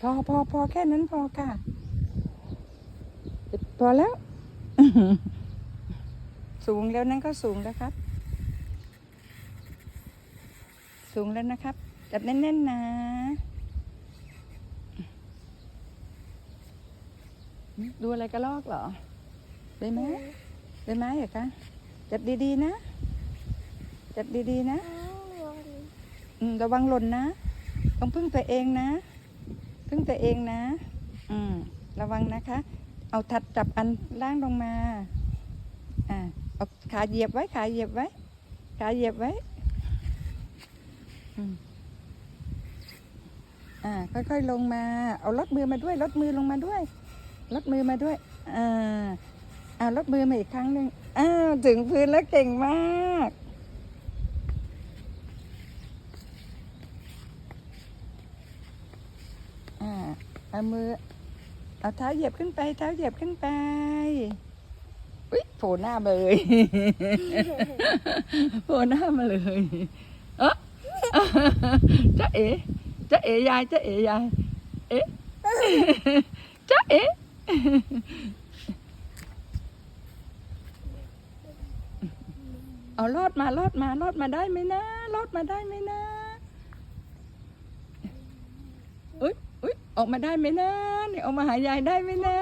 พอพอพอแค่นั้นพอค่ะพอแล้ว สูงแล้วนั่นก็สูงแล้วครับ สูงแล้วนะครับ จับแน่นๆนะดูอะไรกระลอกเหรอได้ไหมได้ไหมเหรอคะจับดีๆนะ จับดีๆนะอืมระวังหล่นนะ ต้องพึ่งตัวเองนะ พึ่งตัวเองนะ อืม ระวังนะคะ เอาถัดจับอันล่างลงมา อ่า เอาขาเหยียบไว้ ขาเหยียบไว้ ขาเหยียบไว้อืมอ่า ค่อยๆลงมา เอาลดมือมาด้วย ลดมือลงมาด้วย ลดมือมาด้วย อ่า เอาลดมือมาอีกครั้งหนึ่งอ้าว ถึงพื้นแล้วเก่งมาก อ่า เอามือ เอาเท้าเหยียบขึ้นไป เท้าเหยียบขึ้นไป อุ๊ยโผล่หน้ามาเลยโผล่หน้ามาเลยเอะจ๊ะเอ๋จ๊ะเอ๋ยายจ๊ะเอ๋ยาย เอ๊ะจ๊ะเอ๋เอารอดมารอดมารอดมาได้ไหมนะรอดมาได้ไหมนะ ออกมาได้ไหมนะออกมาหายายได้ไหมนะ